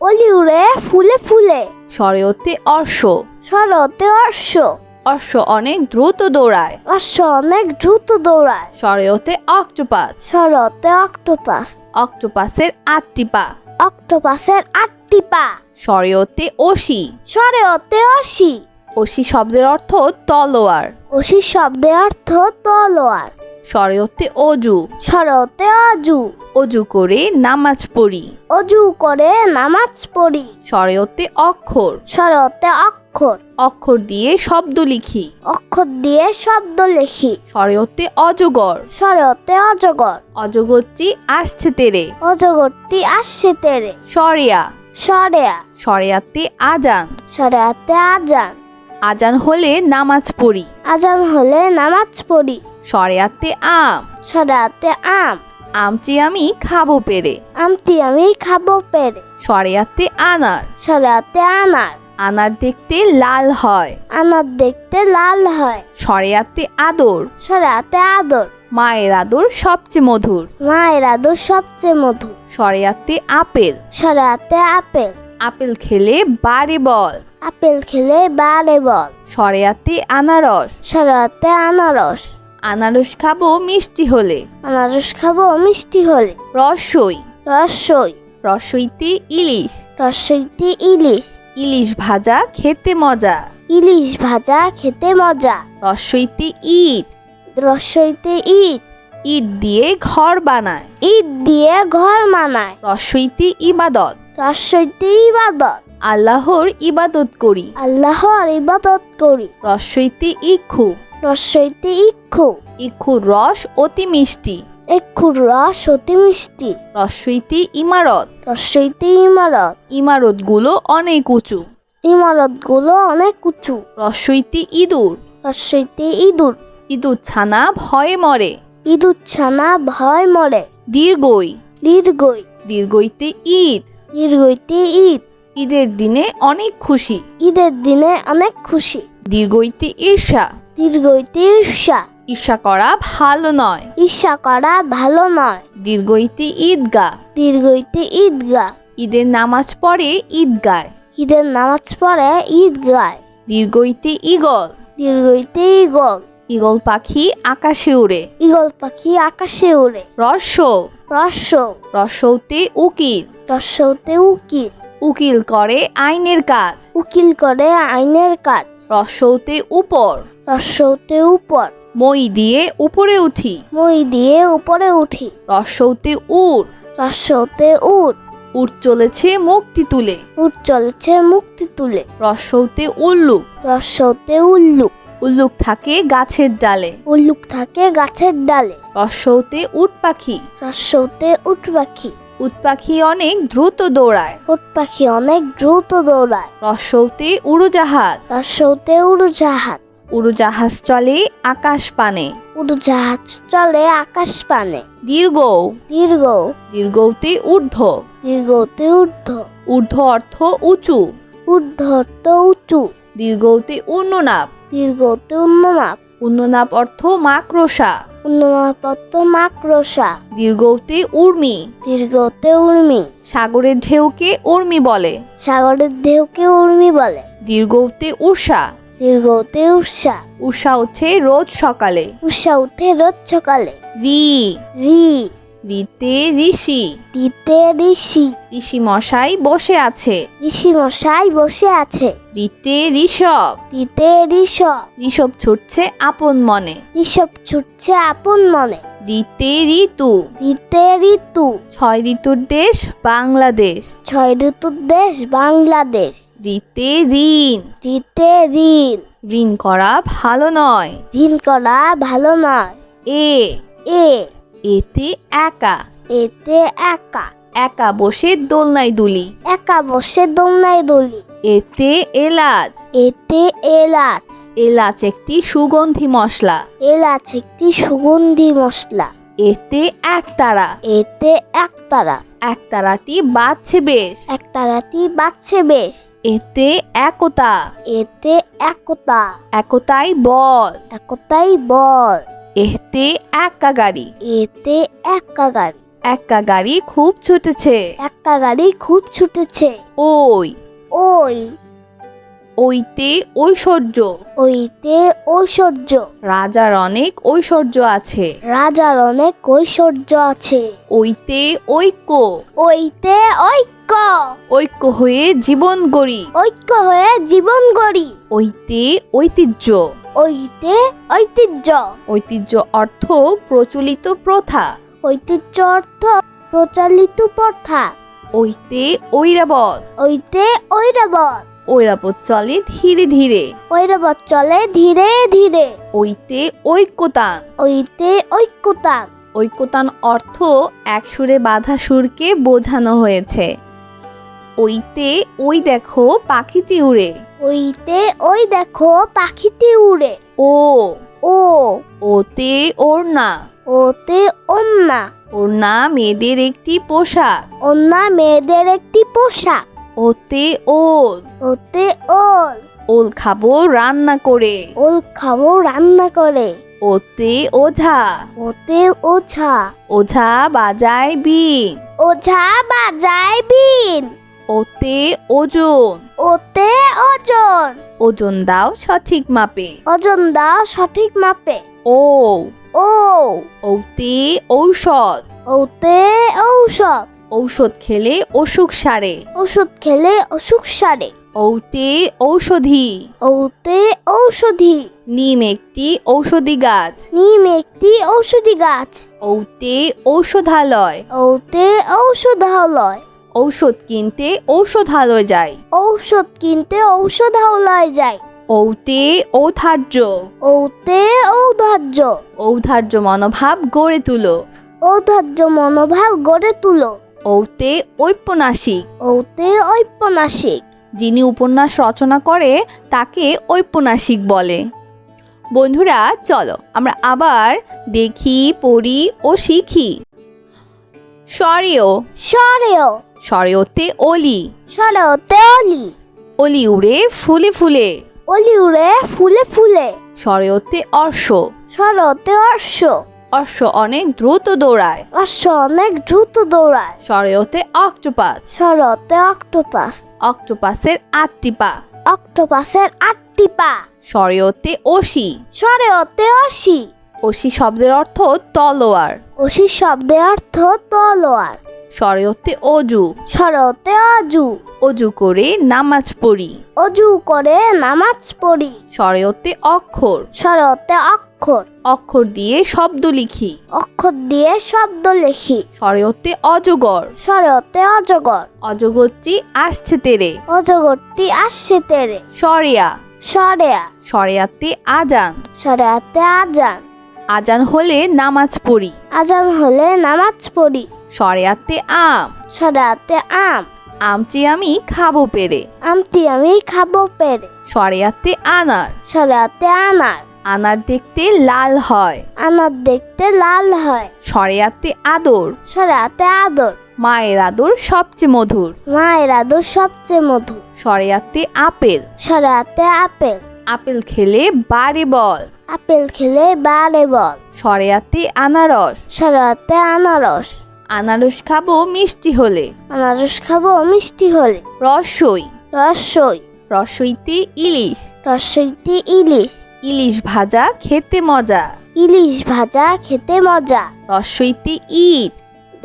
অলি উড়ে ফুলে ফুলে। স্বরেওতে অর্শ। সরেওতে অশ্ব অশ্ব অনেক দ্রুত দৌড়ায়। অশ্ব অনেক দ্রুত দৌড়ায়। স্বরেওতে অক্টোপাস। সরেওতে অক্টোপাস। অক্টোপাসের আটটি পা। অক্টোপাসের আটটি পা। স্বরেওতে অসি সরেওতে অসি অসি শব্দের অর্থ তলোয়ার। অসি শব্দের অর্থ তলোয়ার। স্বরেওতে অজু। সরেওতে অজু। অজু করে নামাজ পড়ি। অজু করে নামাজ পড়ি। স্বরেওতে অক্ষর। সরেওতে অক্ষর। অক্ষর দিয়ে শব্দ লিখি। অক্ষর দিয়ে শব্দ লিখি। স্বরেওতে অজগর। সরেওতে অজগর। অজগরটি আসছে তেরে। অজগরটি আসছে তেরে। সরেয়া। সরেয়া। সরেয়াতে আজান। সরেয়াতে আজান। আজান হলে নামাজ পড়ি। আজান হলে নামাজ পড়ি। সরেয়াতে আম। সরেয়াতে আম। আমটি আমি খাব পেরে। আমটি আমি খাব পেরে। সরেয়াতে আনার। সরেয়াতে আনার। আনার দেখতে লাল হয়। আনার দেখতে লাল হয়। সরেয়াতে আদর। সরেয়াতে আদর। মায়ের আদর সবচেয়ে মধুর। মায়ের আদর সবচেয়ে মধুর। সরেয়াতে আপেল। সরেয়াতে আপেল। আপেল খেলে বাড়ে বল। আপেল খেলে বারে বল। সরেয়াতে আনারস। সরেয়াতে আনারস। আনারস খাব মিষ্টি হলে। আনারস খাব মিষ্টি হলে। রসই। রসই। রসইতে ইলিশ। রসইতে ইলিশ। ইলিশ ভাজা খেতে মজা। ইলিশ ভাজা খেতে মজা। রসইতে ইট। রসইতে ইট। ইট দিয়ে ঘর বানায়। ইট দিয়ে ঘর বানায়। রসইতে ইবাদত। রসইতে ইবাদত। আল্লাহর ইবাদত করি। আল্লাহর ইবাদত করি। রসইতে ইক্ষু। রসইতে ইক্ষু। ইক্ষুর রস অতি মিষ্টি। এক্ষুর রস অতি মিষ্টি। রসইতে ইমারত। রসইতে ইমারত। ইমারতগুলো অনেক উঁচু। ইমারতগুলো অনেক উঁচু। রসইতে ইঁদুর। রসইতে ইঁদুর। ইঁদুর ছানা ভয়ে মরে। ইঁদুর ছানা ভয় মরে। দীর্ঘই। দীর্ঘই। দীর্ঘইতে ঈদ। দীর্ঘইতে ঈদ। ঈদের দিনে অনেক খুশি। ঈদের দিনে অনেক খুশি। দীর্ঘইতে ঈর্ষা। দীর্ঘইতে ঈর্ষা। ঈর্ষা করা ভালো নয়। ঈর্ষা করা ভালো নয়। দীর্ঘইতে ঈদগা দীর্ঘইতে ঈদগাহ। ঈদের নামাজ পড়ে ঈদগায় ঈদের নামাজ পড়ে ঈদ গায় দীর্ঘইতে ঈগল। দীর্ঘইতে ঈগল। ঈগল পাখি আকাশে উড়ে। ঈগল পাখি আকাশে উড়ে। রস্য রস্য রসৌতে উকিল। রস্যতে উকিল। উকিল করে আইনের কাজ। উকিল করে আইনের কাজ। রসৌতে উপর। রস্যতে উপর। মই দিয়ে উপরে উঠি। মই দিয়ে উপরে উঠি। রসৌতে উট রস্যতে উঠ উট চলেছে মুক্তি তুলে। উঠ চলছে মুক্তি তুলে। রসৌতে উল্লুক রস্যতে উল্লুক উল্লুক থাকে গাছের ডালে। উল্লুক থাকে গাছের ডালে। রসৌতে উট পাখি। রস্যতে উঠ পাখি। উট পাখি অনেক দ্রুত দৌড়ায়। উট পাখি অনেক দ্রুত দৌড়ায়। রসৌতে উড়োজাহাজ। রস্যতে উড়োজাহাজ। উড়োজাহাজ চলে আকাশ পানে। উড়োজাহাজ চলে আকাশ পানে। দীর্ঘ। দীর্ঘ। দীর্ঘতে ঊর্ধ্ব। দীর্ঘতে ঊর্ধ্ব। ঊর্ধ্ব অর্থ উঁচু। ঊর্ধ্বত উঁচু। দীর্ঘতে উন্ননাপ দীর্ঘতে উন্নমাপ উন্ননাপ অর্থ মাকড়সা। উন্নমাপত্ত মাকড়সা। দীর্ঘতে উর্মি। দীর্ঘতে উর্মি। সাগরের ঢেউকে উর্মি বলে। সাগরের ঢেউকে উর্মি বলে। দীর্ঘতে উষা দীর্ঘতে উষা। উষা উঠে রোজ সকালে। উষা উঠে রোজ সকালে। রি। রি। রিতে ঋষি। দিতে ঋষি। ঋষি মশাই বসে আছে। ঋষি মশাই বসে আছে। রিতে ঋষভ। দিতে ঋষভ। ঋষভ ছুটছে আপন মনে। ঋষভ ছুটছে আপন মনে। ঋতে ঋতু। দিতে ঋতু। ছয় ঋতুর দেশ বাংলাদেশ। ছয় ঋতুর দেশ বাংলাদেশ। ঋতে ঋণ দিতে ঋণ ঋণ করা ভালো নয়। ঋণ করা ভালো নয়। এ। এ। এতে একা। এতে একা। একা বসে দোলনায় দুলি। একা বসে দোলনায় দোলি। এতে এলাচ। এতে এলাচ। এলাচ একটি সুগন্ধি মশলা। এলাচ একটি সুগন্ধি মশলা। এতে একতারা। এতে একতারা। একতারাটি বাজছে বেশ। একতারাটি বাজছে বেশ। এতে একতা। এতে একতা। একতাই বল। একতাই বল। এতে একা গাড়ি এতে একা গাড়ি একা গাড়ি খুব ছুটেছে। একা গাড়ি খুব ছুটেছে। ওই। ওই। ওইতে ঐশ্বর্য। ওইতে ঐশ্বর্য। রাজার অনেক ঐশ্বর্য আছে। রাজার অনেক ঐশ্বর্য আছে। ওইতে ঐক্য। ওইতে ঐক্য। ঐক্য। ঐক্য হয়ে জীবন গড়ি। ঐক্য হয়ে জীবন গড়ি। ঐতে ঐতিহ্য। ঐতে ঐতিহ্য। ঐতিহ্য অর্থ প্রচলিত প্রথা। ঐতিহ্য অর্থ প্রচলিত প্রথা। ঐতে ঐরাবত। ওইতে ঐরাবত। ঐরাবত চলে ধীরে ধীরে। ঐরাবত চলে ধীরে ধীরে। ঐতে ঐক্যতান। ওইতে ঐক্যতা ঐক্যতান অর্থ এক সুরে বাঁধা সুরকে বোঝানো হয়েছে। ওইতে ওই দেখো পাখিটি উড়ে। ওইতে ওই দেখো পাখিটি উড়ে। ও। ও। ওতে ওড়না। ওতে অন্না ওড়না মেয়েদের একটি পোশাক। অন্না মেয়েদের একটি পোশাক। ওতে ওল। ওতে ওল। ওল খাব রান্না করে। ওল খাব রান্না করে। ওতে ওঝা। ওতে ওঝা। ওঝা বাজায় বিন। ওঝা বাজায় বিন। ওতে ওজন। ওতে ওজন। ওজন দাও সঠিক মাপে। ওজন দাও সঠিক মাপে। ও। ও। ওতে ঔষধ। ওতে ঔষধ। ঔষধ খেলে অসুখ সারে। ওষুধ খেলে অসুখ সারে। ওতে ঔষধি। ওতে ঔষধি। নিম একটি ঔষধি গাছ। নিম একটি ঔষধি গাছ। ওতে ঔষধালয়। ওতে ঔষধালয়। ঔষধ কিনতে ঔষধালয় যাই ঔষধ কিনতে ঔষধালয় যায়। ঔতে ঔধার্য। ওতে ঔদার্য ঔধার্য মনোভাব গড়ে তুলো। ঔধার্য মনোভাব গড়ে তুলো। ওতে ঔপন্যাসিক। ওতে ঔপন্যাসিক। যিনি উপন্যাস রচনা করে তাকে ঔপন্যাসিক বলে। বন্ধুরা চলো আমরা আবার দেখি পড়ি ও শিখি। স্বরেও। সরেও স্বরেওতে অলি। সরেওতে অলি। অলি উড়ে ফুলে ফুলে। অলি উড়ে ফুলে ফুলে। স্বরেওতে অর্শ। সরেওতে অশ্ব অশ্ব অনেক দ্রুত দৌড়ায়। অশ্ব অনেক দ্রুত দৌড়ায়। স্বরেওতে অক্টোপাস। সরেওতে অক্টোপাস। অক্টোপাসের আটটি পা। অক্টোপাসের আটটি পা। স্বরেওতে অসি সরেওতে অসি অসি শব্দের অর্থ তলোয়ার। অসি শব্দের অর্থ তলোয়ার। স্বরেওতে অজু। সরেওতে অজু। অজু করে নামাজ পড়ি। অজু করে নামাজ পড়ি। স্বরেওতে অক্ষর। সরেওতে অক্ষর। অক্ষর দিয়ে শব্দ লিখি। অক্ষর দিয়ে শব্দ লেখি। স্বরেওতে অজগর। সরেওতে অজগর। অজগরটি আসছে তেরে। অজগরটি আসছে তেরে। সরেয়া। সরেয়া। সরেয়াতে আজান। সরেয়াতে আজান। আজান হলে নামাজ পড়ি। আজান হলে নামাজ পড়ি। সরেয়াতে আম সরেয়াতে আম আমটি আমি খাব পেরে আমটি আমি খাব পেরে সরেয়াতে আনার সরেয়াতে আনার আনার দেখতে লাল হয় আনার দেখতে লাল হয় সরেয়াতে আদর সরেয়াতে আদর মায়ের আদর সবচেয়ে মধুর মায়ের আদর সবচেয়ে মধুর সরেয়াতে আপেল সরেয়াতে আপেল আপেল খেলে বাড়ে বল আপেল খেলে বারে বল সরেয়াতে আনারস সরেয়াতে আনারস আনারস খাব মিষ্টি হলে। আনারস খাব মিষ্টি হলে। রসই। রসই। রসইতে ইলিশ। রসইতে ইলিশ। ইলিশ ভাজা খেতে মজা। ইলিশ ভাজা খেতে মজা। রসইতে ইট।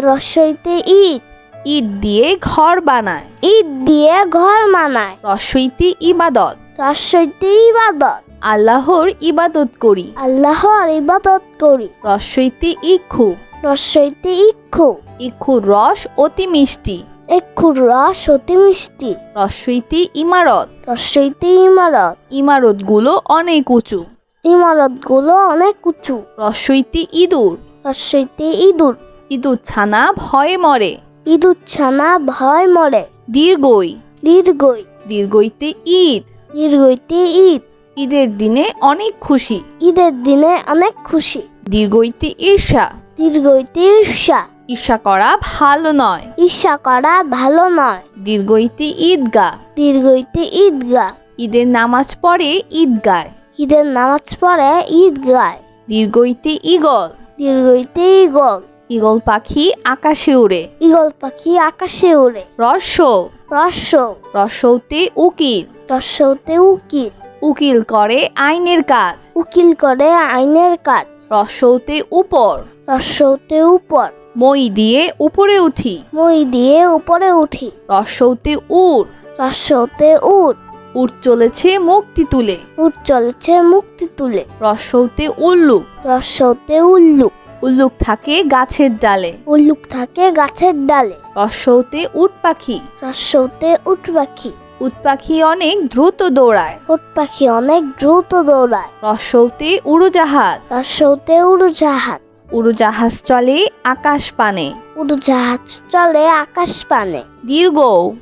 রসইতে ইট। ইট দিয়ে ঘর বানায়। ইট দিয়ে ঘর বানায়। রসইতে ইবাদত। রসইতে ইবাদত। আল্লাহর ইবাদত করি। আল্লাহর ইবাদত করি। রসইতে ইক্ষু। রসইতে ইক্ষু। ইক্ষুর রস অতি মিষ্টি। এক্ষুর রস অতি মিষ্টি। রসইতে ইমারত। রসইতে ইমারত। ইমারতগুলো অনেক উঁচু। ইমারতগুলো অনেক উঁচু। রসইতে ইঁদুর। রসইতে ইঁদুর। ইঁদুর ছানা ভয়ে মরে। ইঁদুরছানা ভয় মরে। দীর্ঘই। দীর্ঘই। দীর্ঘইতে ঈদ। দীর্ঘইতে ঈদ। ঈদের দিনে অনেক খুশি। ঈদের দিনে অনেক খুশি। দীর্ঘইতে ঈর্ষা। দীর্ঘইতে ঈর্ষা। ঈর্ষা করা ভালো নয়। ঈর্ষা করা ভালো নয়। দীর্ঘইতে ঈদগা দীর্ঘইতে ঈদগাহ। ঈদের নামাজ পড়ে ঈদগায়। ঈদের নামাজ পড়ে ঈদ গায় দীর্ঘইতে ঈগল। দীর্ঘইতে ঈগল। ঈগল পাখি আকাশে উড়ে। ঈগল পাখি আকাশে উড়ে। রস্য রস্য রস্যতে উকিল। রস্যতে উকিল। উকিল করে আইনের কাজ। উকিল করে আইনের কাজ। রস্যতে উপর। রস্যতে উপর। মই দিয়ে উপরে উঠি। মই দিয়ে উপরে উঠি। রস্যতে উড়। রস্যতে উঠ উঠ চলেছে মুক্তি তুলে। উঠ চলেছে মুক্তি তুলে। রস্যতে উল্লুক রসৌতে উল্লুক উল্লুক থাকে গাছের ডালে। উল্লুক থাকে গাছের ডালে। রস্যতে উট পাখি। রসৌতে উট পাখি। উট পাখি অনেক দ্রুত দৌড়ায়। উট পাখি অনেক দ্রুত দৌড়ায়। রস্যতে উড়োজাহাজ। রসৌতে উড়োজাহাজ। উড়োজাহাজ চলে আকাশ পানে। উড়োজাহাজ চলে আকাশ পানে। দীর্ঘ।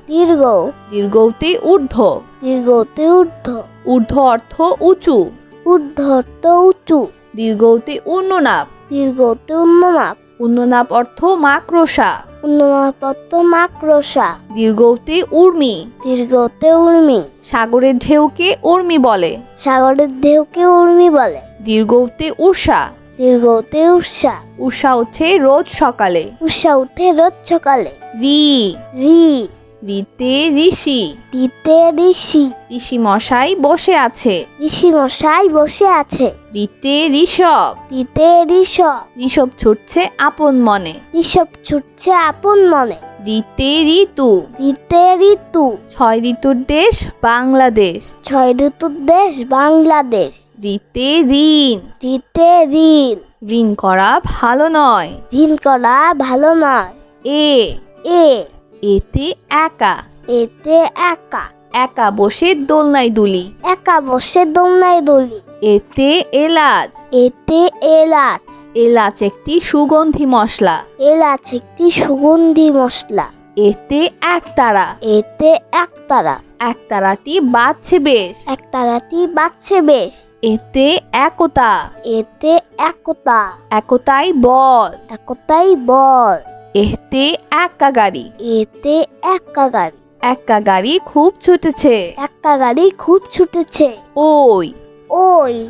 দীর্ঘ। দীর্ঘতে ঊর্ধ্ব। দীর্ঘতে ঊর্ধ্ব। ঊর্ধ্ব অর্থ উঁচু। ঊর্ধ্বত উঁচু। দীর্ঘতে উন্ননাপ। দীর্ঘতে উন্নমাপ উন্ননাপ অর্থ মাকড়সা। উন্নমাপত্ত মাকড়সা। দীর্ঘতে উর্মি। দীর্ঘতে উর্মি। সাগরের ঢেউকে উর্মি বলে। সাগরের ঢেউকে উর্মি বলে। দীর্ঘতে উষা দীর্ঘতে উষা। উষা উঠে রোজ সকালে। উষা উঠে রোজ সকালে। রি। রি। রিতে ঋষি। দিতে ঋষি। ঋষি মশাই বসে আছে। ঋষি মশাই বসে আছে। রিতে ঋষভ। দিতে ঋষভ। ঋষভ ছুটছে আপন মনে। ঋষভ ছুটছে আপন মনে। রিতে ঋতু। দিতে ঋতু। ছয় ঋতুর দেশ বাংলাদেশ। ছয় ঋতুর দেশ বাংলাদেশ। রিতে ঋণ। দিতে ঋণ। ঋণ করা ভালো নয়। ঋণ করা ভালো নয়। এ। এ। এতে একা। এতে একা। একা বসে দোলনায় দুলি। একা বসে দোলনায় দোলি। এতে এলাচ। এতে এলাচ। এলাচ একটি সুগন্ধি মশলা। এলাচ একটি সুগন্ধি মশলা। এতে একতারা। এতে একতারা। একতারাটি বাজছে বেশ। একতারাটি বাজছে বেশ। এতে একতা। এতে একতা। একতাই বল। একতাই বল। এতে একা গাড়ি এতে একা গাড়ি একা গাড়ি খুব ছুটেছে। একা গাড়ি খুব ছুটেছে। ওই। ওই।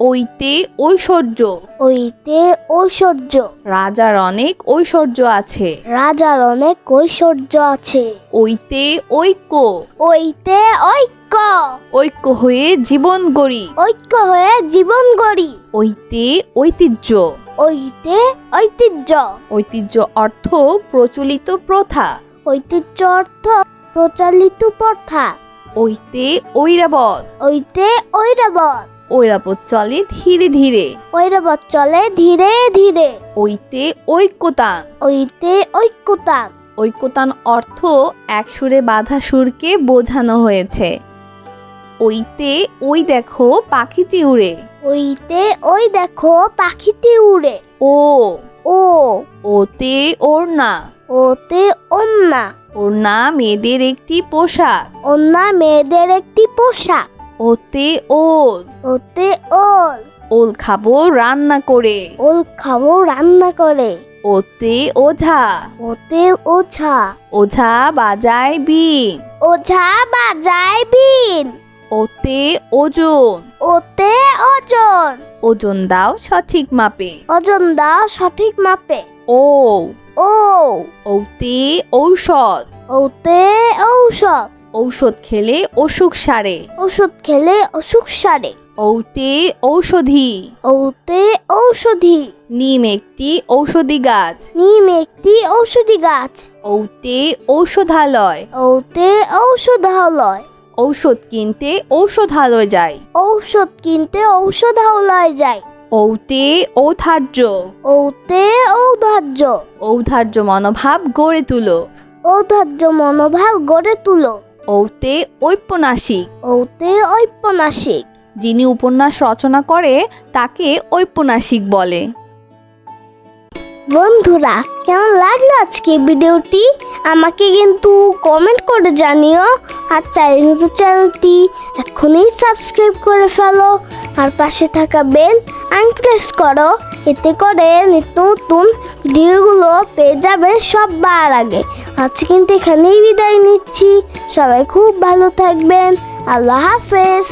ওইতে ঐশ্বর্য। ওইতে ঐশ্বর্য। রাজার অনেক ঐশ্বর্য আছে। রাজার অনেক ঐশ্বর্য আছে। ওইতে ঐক্য। ওইতে ঐক্য। ঐক্য। ঐক্য হয়ে জীবন গড়ি। ঐক্য হয়ে জীবন গড়ি। ওইতে ঐতিহ্য। ওইতে ঐতিহ্য। ঐতিহ্য অর্থ প্রচলিত প্রথা। ঐতিহ্য অর্থ প্রচলিত প্রথা। ওইতে ঐরাবত। ওইতে ঐরাবত। ঐরাবত চলে ধীরে ধীরে। ঐরাবত চলে ধীরে ধীরে। ওইতে ঐক্যতান। ওইতে ঐক্যতা ঐক্যতান অর্থ এক সুরে বাঁধা সুরকে বোঝানো হয়েছে। ওইতে ওই দেখো পাখিটি উড়ে। ওইতে ওই দেখো পাখিটি উড়ে। ও। ও। ওতে ওড়না। ওতে অন্না ওড়না মেয়েদের একটি পোশাক। অন্না মেয়েদের একটি পোশাক। ওতে ওল। ওতে ওল। ওল খাব রান্না করে। ওল খাব রান্না করে। ওতে ওঝা। ওতে ওঝা। ওঝা বাজায় বিন। ওঝা বাজায় বিন। ওতে ওজন। ওতে ওজন। ওজন দাও সঠিক মাপে। ওজন দাও সঠিক মাপে। ও। ও। ওতে ঔষধ। ওতে ঔষধ। ঔষধ খেলে অসুখ সারে। ওষুধ খেলে অসুখ সারে। ওতে ঔষধি। ওতে ঔষধি। নিম একটি ঔষধি গাছ। নিম একটি ঔষধি গাছ। ওতে ঔষধালয়। ওতে ঔষধালয়। ঔষধ কিনতে ঔষধালয় যায়। ঔষধ কিনতে ঔষধালয় যায়। ঔতে ঔধার্য। ওতে ঔদার্য ঔধার্য মনোভাব গড়ে তুলো। ঔধার্য মনোভাব গড়ে তুলো। ওতে ঔপন্যাসিক। ঔতে ঔপন্যাসিক। যিনি উপন্যাস রচনা করে তাকে ঔপন্যাসিক বলে। বন্ধুরা, কেমন লাগল আজকে ভিডিওটি? আমাকে কিন্তু কমেন্ট করে জানিও। আর চাইলে কিন্তু চ্যানেলটি এখনই সাবস্ক্রাইব করে ফেলো। আর পাশে থাকা বেল আন প্রেস করো। এতে করে নিত্য নতুন ভিডিওগুলো পেয়ে যাবেন সবার আগে। আজ কিন্তু এখানেই বিদায় নিচ্ছি। সবাই খুব ভালো থাকবেন। আল্লাহ হাফেজ।